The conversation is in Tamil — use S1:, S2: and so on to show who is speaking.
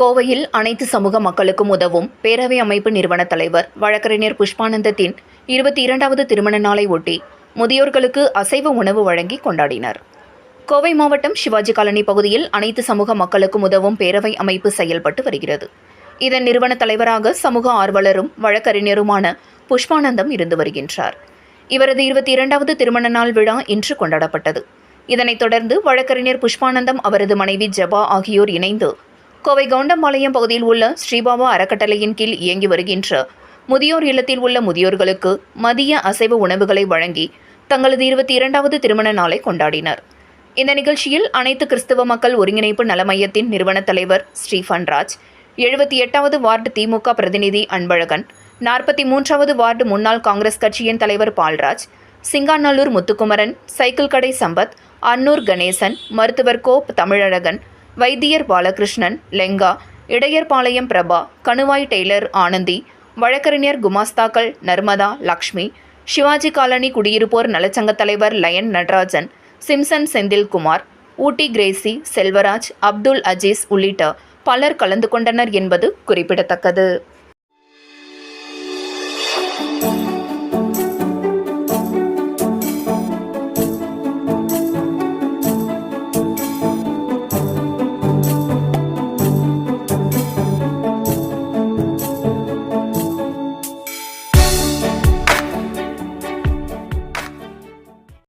S1: கோவையில் அனைத்து சமூக மக்களுக்கும் உதவும் பேரவை அமைப்பு நிறுவன தலைவர் வழக்கறிஞர் புஷ்பானந்தத்தின் இருபத்தி இரண்டாவது திருமண நாளை ஒட்டி முதியோர்களுக்கு அசைவ உணவு வழங்கி கொண்டாடினர். கோவை மாவட்டம் சிவாஜி காலனி பகுதியில் அனைத்து சமூக மக்களுக்கும் உதவும் பேரவை அமைப்பு செயல்பட்டு வருகிறது. இதன் நிறுவன தலைவராக சமூக ஆர்வலரும் வழக்கறிஞருமான புஷ்பானந்தம் இருந்து வருகின்றார். இவரது இருபத்தி இரண்டாவது திருமண நாள் விழா இன்று கொண்டாடப்பட்டது. இதனைத் தொடர்ந்து வழக்கறிஞர் புஷ்பானந்தம் அவரது மனைவி ஜபா ஆகியோர் இணைந்து கோவை கவுண்டம்பாளையம் பகுதியில் உள்ள ஸ்ரீபாபா அறக்கட்டளையின் கீழ் இயங்கி வருகின்ற முதியோர் இல்லத்தில் உள்ள முதியோர்களுக்கு மதிய அசைவ உணவுகளை வழங்கி தங்களது இருபத்தி இரண்டாவது திருமண நாளை கொண்டாடினர். இந்த நிகழ்ச்சியில் அனைத்து கிறிஸ்தவ மக்கள் ஒருங்கிணைப்பு நல மையத்தின் நிறுவன தலைவர் ஸ்ரீஃபன்ராஜ் எழுபத்தி எட்டாவது வார்டு திமுக பிரதிநிதி அன்பழகன் நாற்பத்தி மூன்றாவது வார்டு முன்னாள் காங்கிரஸ் கட்சியின் தலைவர் பால்ராஜ் சிங்காநல்லூர் முத்துக்குமரன் சைக்கிள் கடை சம்பத் அன்னூர் கணேசன் மருத்துவர் கோப் தமிழழகன் வைத்தியர் பாலகிருஷ்ணன் லெங்கா இடையர்பாளையம் பிரபா கணுவாய் டெய்லர் ஆனந்தி வழக்கறிஞர் குமாஸ்தாக்கள் நர்மதா லக்ஷ்மி சிவாஜி காலனி குடியிருப்போர் நலச்சங்க தலைவர் lion Natarajan Simpson Senthilkumar Ooty Crazy Selvaraj Abdul Aziz உள்ளிட்ட பலர் கலந்து கொண்டனர் என்பது குறிப்பிடத்தக்கது.